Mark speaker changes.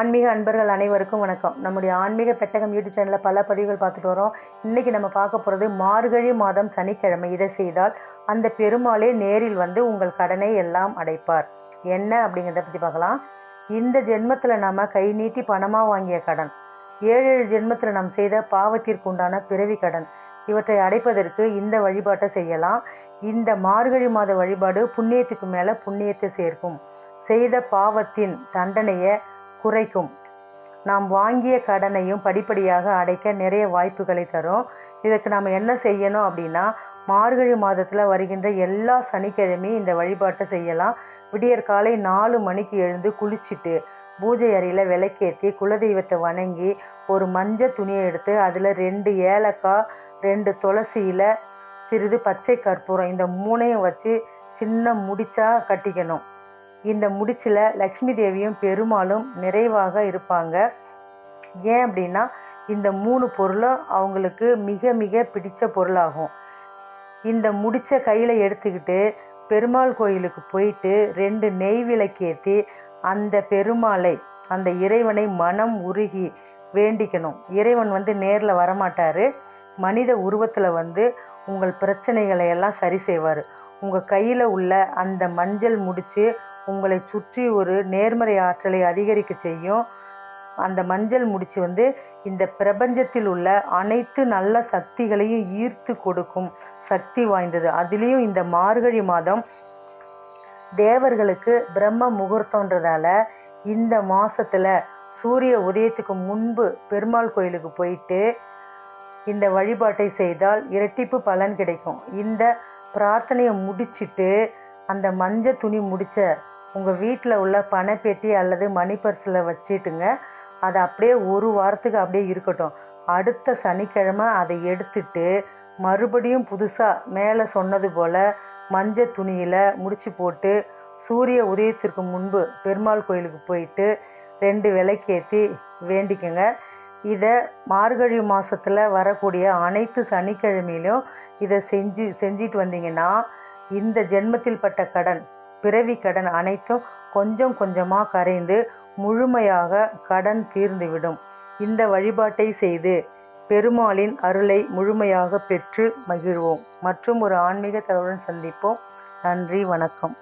Speaker 1: ஆன்மீக அன்பர்கள் அனைவருக்கும் வணக்கம். நம்முடைய ஆன்மீக பெட்டகம் யூடியூப் சேனலில் பல பதிவுகள் பார்த்துட்டு வரோம். இன்றைக்கி நம்ம பார்க்க போகிறது மார்கழி மாதம் சனிக்கிழமை. இதை செய்தால் அந்த பெருமாளே நேரில் வந்து உங்கள் கடனை எல்லாம் அடைப்பார். என்ன அப்படிங்கிறத பற்றி பார்க்கலாம். இந்த ஜென்மத்தில் நம்ம கை நீட்டி பணமாக வாங்கிய கடன். ஏழு ஏழு ஜென்மத்தில் நாம் செய்த பாவத்திற்கு உண்டான பிறவி கடன். இவற்றை அடைப்பதற்கு இந்த வழிபாட்டை செய்யலாம். இந்த மார்கழி மாத வழிபாடு புண்ணியத்துக்கு மேலே புண்ணியத்தை சேர்க்கும். செய்த பாவத்தின் தண்டனையை குறைக்கும். நாம் வாங்கிய கடனையும் படிப்படியாக அடைக்க நிறைய வாய்ப்புகளை தரும். இதுக்கு நாம் என்ன செய்யணும் அப்படின்னா மார்கழி மாதத்தில் வருகின்ற எல்லா சனிக்கிழமையும் இந்த வழிபாட்டை செய்யலாம். விடியற் காலை நாலு மணிக்கு எழுந்து குளிச்சுட்டு பூஜை அறையில் விளக்கேற்றி குலதெய்வத்தை வணங்கி ஒரு மஞ்சள் துணியை எடுத்து அதில் ரெண்டு ஏலக்காய் ரெண்டு துளசியில் சிறிது பச்சை கற்பூரம் இந்த மூணையும் வச்சு சின்ன முடிச்சா கட்டிக்கணும். இந்த முடிச்சில் லக்ஷ்மி தேவியும் பெருமாளும் நிறைவாக இருப்பாங்க. ஏன் அப்படின்னா இந்த மூணு பொருளும் அவங்களுக்கு மிக மிக பிடித்த பொருளாகும். இந்த முடிச்ச கையில் எடுத்துக்கிட்டு பெருமாள் கோயிலுக்கு போயிட்டு ரெண்டு நெய் விளக்கேற்றி அந்த பெருமாளை அந்த இறைவனை மனம் உருகி வேண்டிக்கணும். இறைவன் வந்து நேரில் வரமாட்டார். மனித உருவத்தில் வந்து உங்கள் பிரச்சனைகளை எல்லாம் சரி செய்வார். உங்கள் கையில் உள்ள அந்த மஞ்சள் முடித்து உங்களை சுற்றி ஒரு நேர்மறை ஆற்றலை அதிகரிக்க செய்யும். அந்த மஞ்சள் முடிச்சு வந்து இந்த பிரபஞ்சத்தில் உள்ள அனைத்து நல்ல சக்திகளையும் ஈர்த்து கொடுக்கும் சக்தி வாய்ந்தது. அதுலேயும் இந்த மார்கழி மாதம் தேவர்களுக்கு பிரம்ம முகூர்த்தன்றதால இந்த மாதத்தில் சூரிய உதயத்துக்கு முன்பு பெருமாள் கோயிலுக்கு போயிட்டு இந்த வழிபாட்டை செய்தால் இரட்டிப்பு பலன் கிடைக்கும். இந்த பிரார்த்தனையை முடிச்சிட்டு அந்த மஞ்சள் துணி முடித்த உங்கள் வீட்டில் உள்ள பணப்பெட்டி அல்லது மணி பர்ஸில் வச்சுட்டுங்க. அது அப்படியே ஒரு வாரத்துக்கு அப்படியே இருக்கட்டும். அடுத்த சனிக்கிழமை அதை எடுத்துட்டு மறுபடியும் புதுசாக மேலே சொன்னது போல் மஞ்சள் துணியில் முடிச்சு போட்டு சூரிய உதயத்திற்கு முன்பு பெருமாள் கோயிலுக்கு போயிட்டு ரெண்டு விளக்கேற்றி வேண்டிக்கங்க. இதை மார்கழி மாதத்தில் வரக்கூடிய அனைத்து சனிக்கிழமையிலும் இதை செஞ்சு செஞ்சிட்டு வந்தீங்கன்னா இந்த ஜென்மத்தில் பட்ட கடன் பிறவி கடன் அனைத்தும் கொஞ்சம் கொஞ்சமாக கரைந்து முழுமையாக கடன் தீர்ந்துவிடும். இந்த வழிபாட்டை செய்து பெருமாளின் அருளை முழுமையாக பெற்று மகிழ்வோம். மற்றும் ஒரு ஆன்மீக தகவலுடன் சந்திப்போம். நன்றி வணக்கம்.